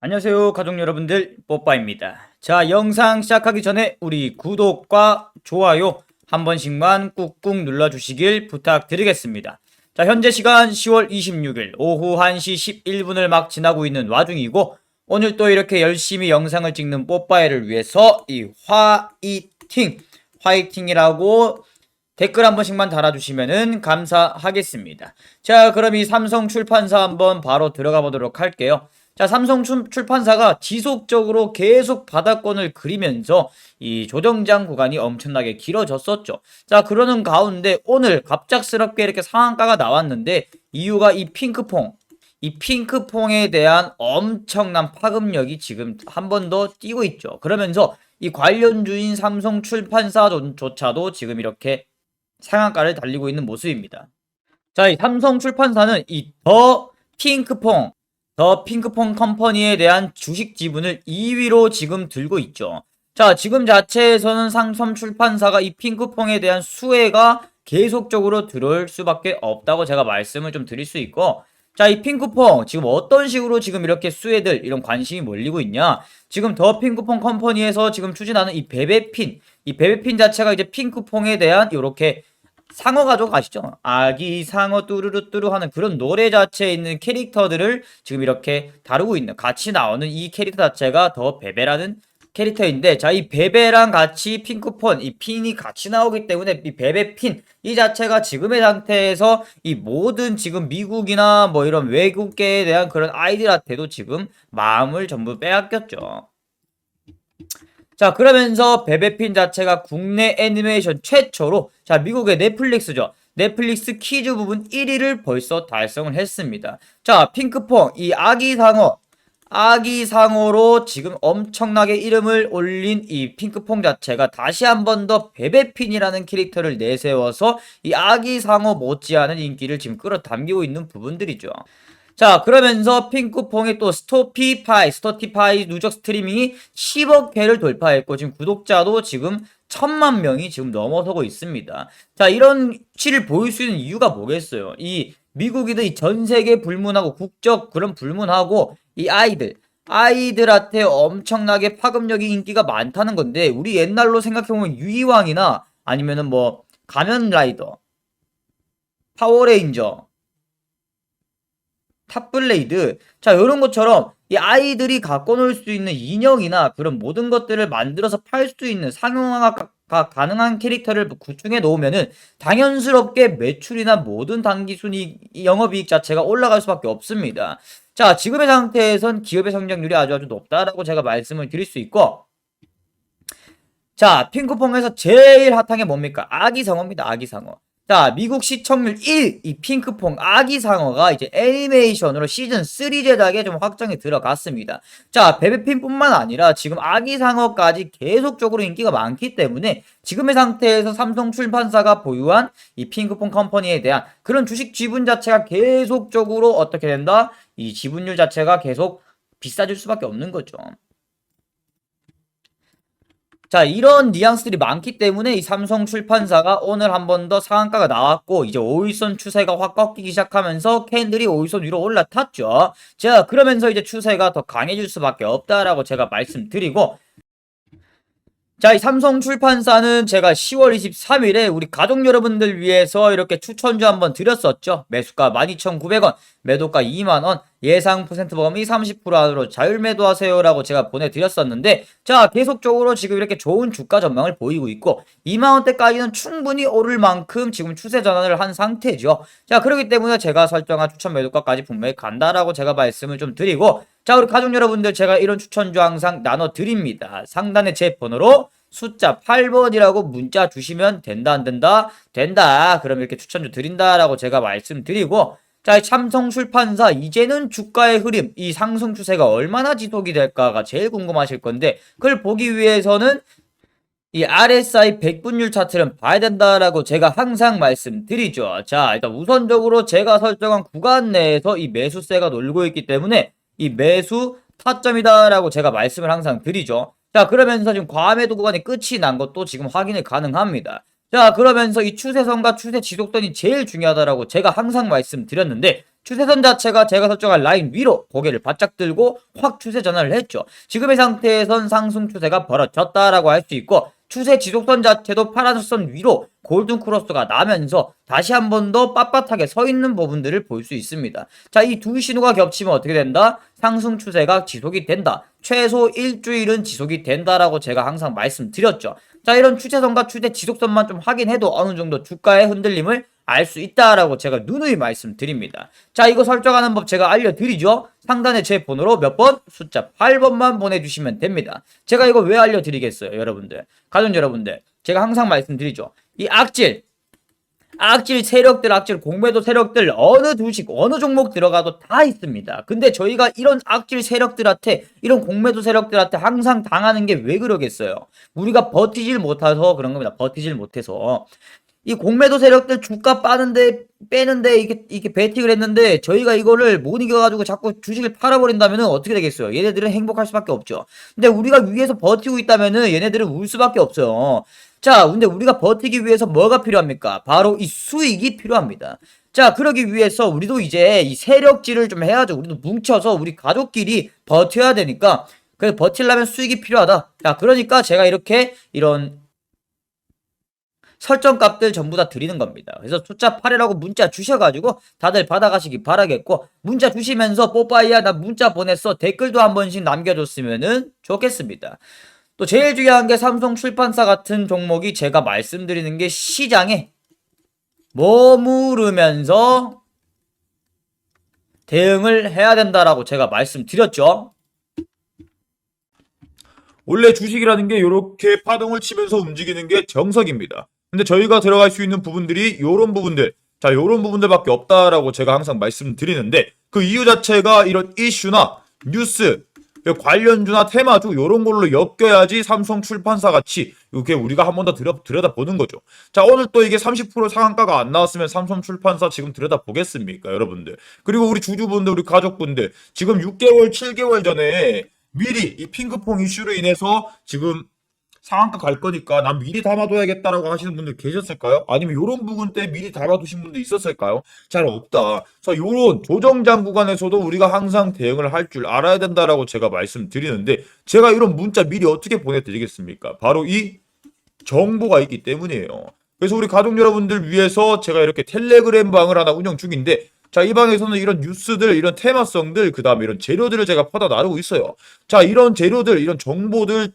안녕하세요 가족 여러분들. 뽀빠입니다. 자 영상 시작하기 전에 우리 구독과 좋아요 한 번씩만 꾹꾹 눌러주시길 부탁드리겠습니다. 자 현재 시간 10월 26일 오후 1시 11분을 막 지나고 있는 와중이고 오늘 또 이렇게 열심히 영상을 찍는 뽀빠이를 위해서 이 화이팅 화이팅이라고 댓글 한 번씩만 달아주시면 감사하겠습니다. 자 그럼 이 삼성 출판사 한번 바로 들어가 보도록 할게요 자, 삼성 출- 출판사가 지속적으로 계속 바닥권을 그리면서 이 조정장 구간이 엄청나게 길어졌었죠. 자, 그러는 가운데 오늘 갑작스럽게 이렇게 상한가가 나왔는데 이유가 이 핑크퐁, 이 핑크퐁에 대한 엄청난 파급력이 지금 한 번 더 뛰고 있죠. 그러면서 이 관련주인 삼성 출판사조차도 지금 이렇게 상한가를 달리고 있는 모습입니다. 자, 이 삼성 출판사는 이 더 핑크퐁 더 핑크퐁 컴퍼니에 대한 주식 지분을 2위로 지금 들고 있죠. 자, 지금 자체에서는 상섬 출판사가 이 핑크퐁에 대한 수혜가 계속적으로 들어올 수밖에 없다고 제가 말씀을 좀 드릴 수 있고, 자, 이 핑크퐁 지금 어떤 식으로 지금 이렇게 수혜들 이런 관심이 몰리고 있냐? 지금 더 핑크퐁 컴퍼니에서 지금 추진하는 이 베베핀, 이 베베핀 자체가 이제 핑크퐁에 대한 이렇게 상어 가족 아시죠? 아기 상어 뚜루루뚜루 하는 그런 노래 자체에 있는 캐릭터들을 지금 이렇게 다루고 있는 같이 나오는 이 캐릭터 자체가 더 베베라는 캐릭터인데 자 이 베베랑 같이 핑크폰 이 핀이 같이 나오기 때문에 이 베베 핀 이 자체가 지금의 상태에서 이 모든 지금 미국이나 뭐 이런 외국계에 대한 그런 아이들한테도 지금 마음을 전부 빼앗겼죠. 자, 그러면서 베베핀 자체가 국내 애니메이션 최초로 자, 미국의 넷플릭스죠. 넷플릭스 퀴즈 부분 1위를 벌써 달성을 했습니다. 자, 핑크퐁 이 아기 상어 아기 상어로 지금 엄청나게 이름을 올린 이 핑크퐁 자체가 다시 한 번 더 베베핀이라는 캐릭터를 내세워서 이 아기 상어 못지않은 인기를 지금 끌어당기고 있는 부분들이죠. 자, 그러면서 핑크퐁의 또 스토피파이, 스토티파이 누적 스트리밍이 10억 회를 돌파했고, 지금 구독자도 지금 천만 명이 지금 넘어서고 있습니다. 자, 이런 치를 보일 수 있는 이유가 뭐겠어요? 이 미국이든 전 세계 불문하고 국적 그런 불문하고 이 아이들, 아이들한테 엄청나게 파급력이 인기가 많다는 건데, 우리 옛날로 생각해보면 유이왕이나 아니면은 뭐, 가면라이더, 파워레인저, 탑블레이드. 자 이런 것처럼 이 아이들이 갖고 놀 수 있는 인형이나 그런 모든 것들을 만들어서 팔 수 있는 상용화가 가- 가능한 캐릭터를 구축해 놓으면은 당연스럽게 매출이나 모든 단기 순이익 영업이익 자체가 올라갈 수밖에 없습니다. 자 지금의 상태에선 기업의 성장률이 아주 아주 높다라고 제가 말씀을 드릴 수 있고. 자 핑크퐁에서 제일 핫한 게 뭡니까? 아기 상어입니다 아기 상어 자, 미국 시청률 1, 이 핑크퐁 아기상어가 이제 애니메이션으로 시즌 3 제작에 좀 확정이 들어갔습니다. 자, 베베핀뿐만 아니라 지금 아기상어까지 계속적으로 인기가 많기 때문에 지금의 상태에서 삼성 출판사가 보유한 이 핑크퐁 컴퍼니에 대한 그런 주식 지분 자체가 계속적으로 어떻게 된다? 이 지분율 자체가 계속 비싸질 수밖에 없는 거죠. 자, 이런 뉘앙스들이 많기 때문에 이 삼성 출판사가 오늘 한 번 더 상한가가 나왔고, 이제 5일선 추세가 확 꺾이기 시작하면서 캔들이 5일선 위로 올라탔죠. 자, 그러면서 이제 추세가 더 강해질 수밖에 없다라고 제가 말씀드리고, 자, 이 삼성 출판사는 제가 10월 23일에 우리 가족 여러분들 위해서 이렇게 추천주 한번 드렸었죠. 매수가 12,900원, 매도가 2만원, 예상 퍼센트 보험이 30% 안으로 자율 매도하세요라고 제가 보내드렸었는데, 자, 계속적으로 지금 이렇게 좋은 주가 전망을 보이고 있고, 2만원대까지는 충분히 오를 만큼 지금 추세 전환을 한 상태죠. 자, 그렇기 때문에 제가 설정한 추천 매도가까지 분명히 간다라고 제가 말씀을 좀 드리고, 자, 우리 가족 여러분들 제가 이런 추천주 항상 나눠드립니다. 상단에 제 번호로 숫자 8번이라고 문자 주시면 된다 안 된다? 된다. 그럼 이렇게 추천주 드린다라고 제가 말씀드리고 자, 이 삼성 출판사 이제는 주가의 흐름, 이 상승 추세가 얼마나 지속이 될까가 제일 궁금하실 건데 그걸 보기 위해서는 이 RSI 100분율 차트를 봐야 된다라고 제가 항상 말씀드리죠. 자, 일단 우선적으로 제가 설정한 구간 내에서 이 매수세가 놀고 있기 때문에 이 매수 타점이다라고 제가 말씀을 항상 드리죠. 자, 그러면서 지금 과매도 구간이 끝이 난 것도 지금 확인이 가능합니다. 자, 그러면서 이 추세선과 추세 지속선이 제일 중요하다라고 제가 항상 말씀드렸는데 추세선 자체가 제가 설정한 라인 위로 고개를 바짝 들고 확 추세 전환을 했죠. 지금의 상태에선 상승 추세가 벌어졌다라고 할 수 있고 추세 지속선 자체도 파란색 선 위로 골든 크로스가 나면서 다시 한 번 더 빳빳하게 서 있는 부분들을 볼 수 있습니다. 자, 이 두 신호가 겹치면 어떻게 된다? 상승 추세가 지속이 된다. 최소 일주일은 지속이 된다라고 제가 항상 말씀드렸죠. 자, 이런 추세선과 추세 지속선만 좀 확인해도 어느 정도 주가의 흔들림을 알 수 있다라고 제가 누누이 말씀드립니다. 자, 이거 설정하는 법 제가 알려드리죠. 상단에 제 번호로 몇 번? 숫자 8번만 보내주시면 됩니다. 제가 이거 왜 알려드리겠어요, 여러분들? 가족 여러분들. 제가 항상 말씀드리죠. 이 악질, 악질 세력들, 악질 공매도 세력들 어느 주식, 어느 종목 들어가도 다 있습니다. 근데 저희가 이런 악질 세력들한테, 이런 공매도 세력들한테 항상 당하는 게 왜 그러겠어요? 우리가 버티질 못해서 그런 겁니다. 버티질 못해서. 이 공매도 세력들 주가 빠는데 빼는데 이게 이게 베팅을 했는데 저희가 이거를 못 이겨가지고 자꾸 주식을 팔아버린다면은 어떻게 되겠어요? 얘네들은 행복할 수밖에 없죠. 근데 우리가 위에서 버티고 있다면은 얘네들은 울 수밖에 없어요. 자, 근데 우리가 버티기 위해서 뭐가 필요합니까? 바로 이 수익이 필요합니다. 자, 그러기 위해서 우리도 이제 이 세력질을 좀 해야죠. 우리도 뭉쳐서 우리 가족끼리 버텨야 되니까 그래서 버틸려면 수익이 필요하다. 자, 그러니까 제가 이렇게 이런 설정 값들 전부 다 드리는 겁니다. 그래서 숫자 8이라고 문자 주셔가지고 다들 받아가시기 바라겠고 문자 주시면서 뽀빠이야 나 문자 보냈어 댓글도 한 번씩 남겨줬으면은 좋겠습니다. 또 제일 중요한 게 삼성 출판사 같은 종목이 제가 말씀드리는 게 시장에 머무르면서 대응을 해야 된다라고 제가 말씀드렸죠. 원래 주식이라는 게 이렇게 파동을 치면서 움직이는 게 정석입니다. 근데 저희가 들어갈 수 있는 부분들이 요런 부분들, 자, 요런 부분들밖에 없다라고 제가 항상 말씀드리는데 그 이유 자체가 이런 이슈나 뉴스, 관련주나 테마주 요런 걸로 엮여야지 삼성 출판사 같이 이렇게 우리가 한 번 더 들여, 들여다보는 거죠. 자, 오늘 또 이게 30% 상한가가 안 나왔으면 삼성 출판사 지금 들여다 보겠습니까, 여러분들? 그리고 우리 주주분들, 우리 가족분들, 지금 6개월, 7개월 전에 미리 이 핑크퐁 이슈로 인해서 지금 상한가 갈 거니까 난 미리 담아둬야겠다라고 하시는 분들 계셨을까요? 아니면 이런 부분 때 미리 담아두신 분도 있었을까요? 잘 없다. 그래서 이런 조정장 구간에서도 우리가 항상 대응을 할 줄 알아야 된다라고 제가 말씀드리는데 제가 이런 문자 미리 어떻게 보내드리겠습니까? 바로 이 정보가 있기 때문이에요. 그래서 우리 가족 여러분들 위해서 제가 이렇게 텔레그램 방을 하나 운영 중인데 자, 이 방에서는 이런 뉴스들, 이런 테마성들, 그 다음에 이런 재료들을 제가 퍼다 나르고 있어요. 자, 이런 재료들, 이런 정보들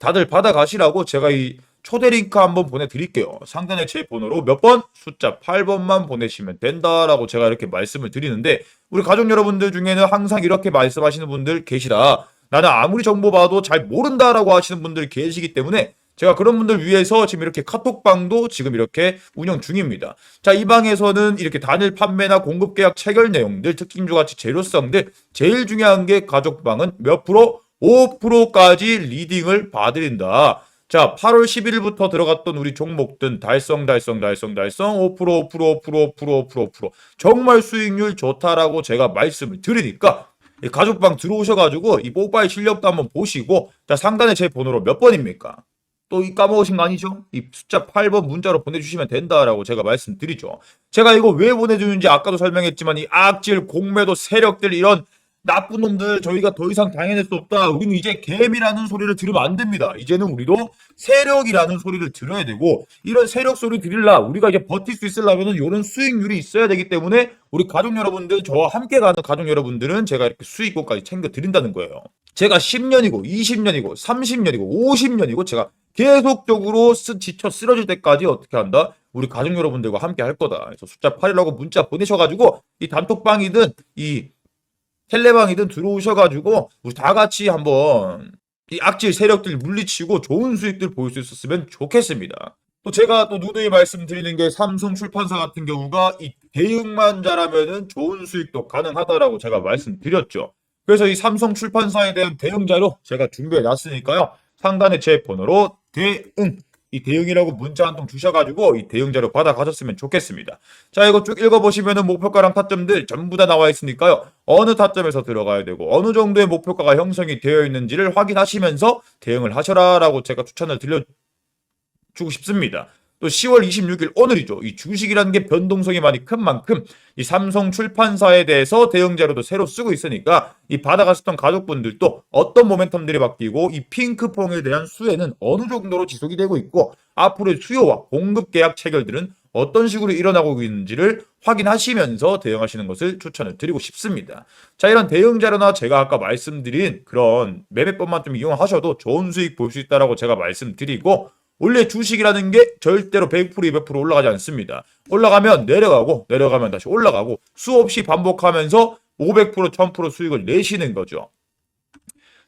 다들 받아가시라고 제가 이 초대 링크 한번 보내드릴게요. 상단에 제 번호로 몇 번? 숫자 8번만 보내시면 된다라고 제가 이렇게 말씀을 드리는데 우리 가족 여러분들 중에는 항상 이렇게 말씀하시는 분들 계시다. 나는 아무리 정보 봐도 잘 모른다라고 하시는 분들 계시기 때문에 제가 그런 분들 위해서 지금 이렇게 카톡방도 지금 이렇게 운영 중입니다. 자, 이 방에서는 이렇게 단일 판매나 공급 계약 체결 내용들, 특징주 가치 재료성들, 제일 중요한 게 가족방은 몇 프로? 5%까지 리딩을 봐드린다. 자, 8월 11일부터 들어갔던 우리 종목들 달성, 달성, 달성, 달성, 5%, 5%, 5%, 5%, 5%, 5%, 5%. 정말 수익률 좋다라고 제가 말씀을 드리니까 이 가족방 들어오셔가지고 이 뽀빠이 실력도 한번 보시고 자, 상단에 제 번호로 몇 번입니까? 또 이 까먹으신 거 아니죠? 이 숫자 8번 문자로 보내주시면 된다라고 제가 말씀드리죠. 제가 이거 왜 보내주는지 아까도 설명했지만 이 악질, 공매도 세력들 이런 나쁜 놈들 저희가 더 이상 당해낼 수 없다. 우리는 이제 개미라는 소리를 들으면 안 됩니다. 이제는 우리도 세력이라는 소리를 들어야 되고 이런 세력 소리 들일라 우리가 이제 버틸 수 있으려면은 이런 수익률이 있어야 되기 때문에 우리 가족 여러분들 저와 함께 가는 가족 여러분들은 제가 이렇게 수익권까지 챙겨 드린다는 거예요. 제가 10년이고 20년이고 30년이고 50년이고 제가 계속적으로 쓰, 지쳐 쓰러질 때까지 어떻게 한다? 우리 가족 여러분들과 함께 할 거다. 그래서 숫자 8이라고 문자 보내셔가지고 이 단톡방이든 이 텔레방이든 들어오셔가지고 우리 다 같이 한번 이 악질 세력들 물리치고 좋은 수익들 보일 수 있었으면 좋겠습니다. 또 제가 또 누누이 말씀드리는 게 삼성 출판사 같은 경우가 이 대응만 잘하면은 좋은 수익도 가능하다라고 제가 말씀드렸죠. 그래서 이 삼성 출판사에 대한 대응 자료 제가 준비해 놨으니까요. 상단에 제 번호로 대응 이 대응이라고 문자 한 통 주셔가지고 이 대응 자료 받아 가셨으면 좋겠습니다. 자 이거 쭉 읽어보시면은 목표가랑 타점들 전부 다 나와 있으니까요. 어느 타점에서 들어가야 되고 어느 정도의 목표가가 형성이 되어 있는지를 확인하시면서 대응을 하셔라라고 제가 추천을 드려주고 싶습니다. 또 10월 26일 오늘이죠. 이 주식이라는 게 변동성이 많이 큰 만큼 이 삼성 출판사에 대해서 대응 자료도 새로 쓰고 있으니까 이 받아가셨던 가족분들도 어떤 모멘텀들이 바뀌고 이 핑크퐁에 대한 수혜는 어느 정도로 지속이 되고 있고 앞으로의 수요와 공급 계약 체결들은 어떤 식으로 일어나고 있는지를 확인하시면서 대응하시는 것을 추천을 드리고 싶습니다. 자, 이런 대응 자료나 제가 아까 말씀드린 그런 매매법만 좀 이용하셔도 좋은 수익 볼 수 있다라고 제가 말씀드리고 원래 주식이라는 게 절대로 100% 200% 올라가지 않습니다. 올라가면 내려가고 내려가면 다시 올라가고 수없이 반복하면서 500% 1000% 수익을 내시는 거죠.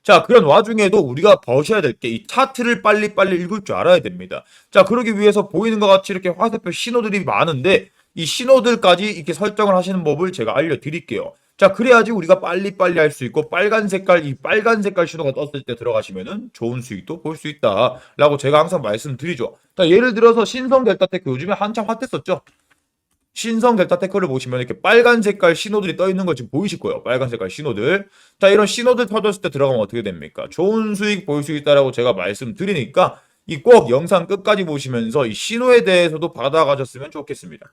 자, 그런 와중에도 우리가 버셔야 될 게 이 차트를 빨리빨리 읽을 줄 알아야 됩니다. 자, 그러기 위해서 보이는 것 같이 이렇게 화살표 신호들이 많은데 이 신호들까지 이렇게 설정을 하시는 법을 제가 알려드릴게요. 자, 그래야지 우리가 빨리빨리 할 수 있고 빨간 색깔, 이 빨간 색깔 신호가 떴을 때 들어가시면은 좋은 수익도 볼 수 있다라고 제가 항상 말씀드리죠. 자, 예를 들어서 신성 델타테크 요즘에 한참 핫했었죠. 신성 델타 테크를 보시면 이렇게 빨간 색깔 신호들이 떠 있는 거 지금 보이실 거예요. 빨간 색깔 신호들. 자, 이런 신호들 터졌을 때 들어가면 어떻게 됩니까? 좋은 수익 볼 수 있다라고 제가 말씀드리니까 이 꼭 영상 끝까지 보시면서 이 신호에 대해서도 받아가셨으면 좋겠습니다.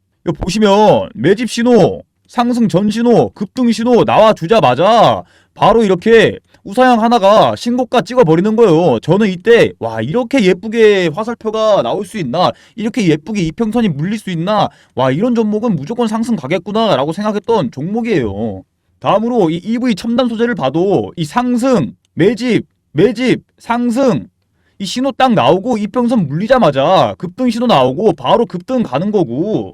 이거 보시면 매집 신호, 상승 전 신호, 급등 신호 나와주자마자 바로 이렇게 우사양 하나가 신고가 찍어버리는 거예요. 저는 이때 와 이렇게 예쁘게 화살표가 나올 수 있나 이렇게 예쁘게 이평선이 물릴 수 있나 와 이런 종목은 무조건 상승 가겠구나 라고 생각했던 종목이에요. 다음으로 이 EV 첨단 소재를 봐도 이 상승, 매집, 매집, 상승 이 신호 딱 나오고 이평선 물리자마자 급등 신호 나오고 바로 급등 가는 거고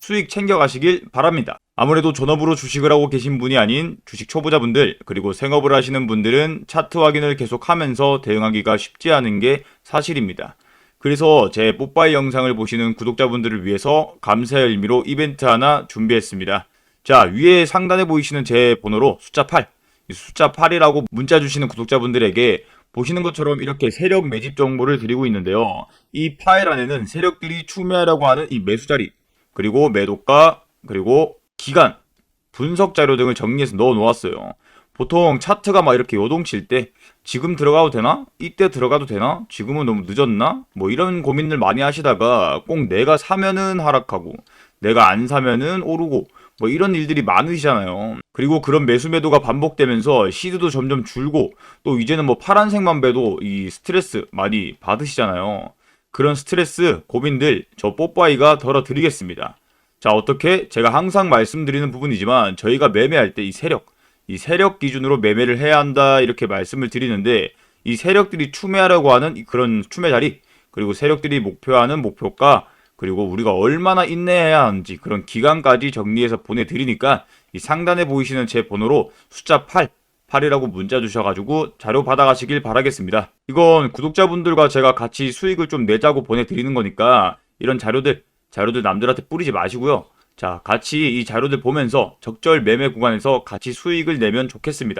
수익 챙겨가시길 바랍니다. 아무래도 전업으로 주식을 하고 계신 분이 아닌 주식 초보자분들 그리고 생업을 하시는 분들은 차트 확인을 계속하면서 대응하기가 쉽지 않은 게 사실입니다. 그래서 제 뽀빠이 영상을 보시는 구독자분들을 위해서 감사의 의미로 이벤트 하나 준비했습니다. 자, 위에 상단에 보이시는 제 번호로 숫자 8, 이 숫자 8이라고 문자 주시는 구독자분들에게 보시는 것처럼 이렇게 세력 매집 정보를 드리고 있는데요. 이 파일 안에는 세력들이 추매하려고 하는 이 매수 자리, 그리고 매도가, 그리고 기간, 분석 자료 등을 정리해서 넣어 놓았어요. 보통 차트가 막 이렇게 요동칠 때 지금 들어가도 되나? 이때 들어가도 되나? 지금은 너무 늦었나? 뭐 이런 고민을 많이 하시다가 꼭 내가 사면은 하락하고 내가 안 사면은 오르고 뭐 이런 일들이 많으시잖아요. 그리고 그런 매수 매도가 반복되면서 시드도 점점 줄고 또 이제는 뭐 파란색만 배도 이 스트레스 많이 받으시잖아요. 그런 스트레스, 고민들 저 뽀빠이가 덜어드리겠습니다. 자, 어떻게? 제가 항상 말씀드리는 부분이지만 저희가 매매할 때 이 세력, 이 세력 기준으로 매매를 해야 한다 이렇게 말씀을 드리는데 이 세력들이 추매하려고 하는 이 그런 추매 자리 그리고 세력들이 목표하는 목표가 그리고 우리가 얼마나 인내해야 하는지 그런 기간까지 정리해서 보내드리니까 이 상단에 보이시는 제 번호로 숫자 8 8이라고 문자 주셔가지고 자료 받아가시길 바라겠습니다. 이건 구독자분들과 제가 같이 수익을 좀 내자고 보내드리는 거니까 이런 자료들 자료들 남들한테 뿌리지 마시고요. 자, 같이 이 자료들 보면서 적절 매매 구간에서 같이 수익을 내면 좋겠습니다.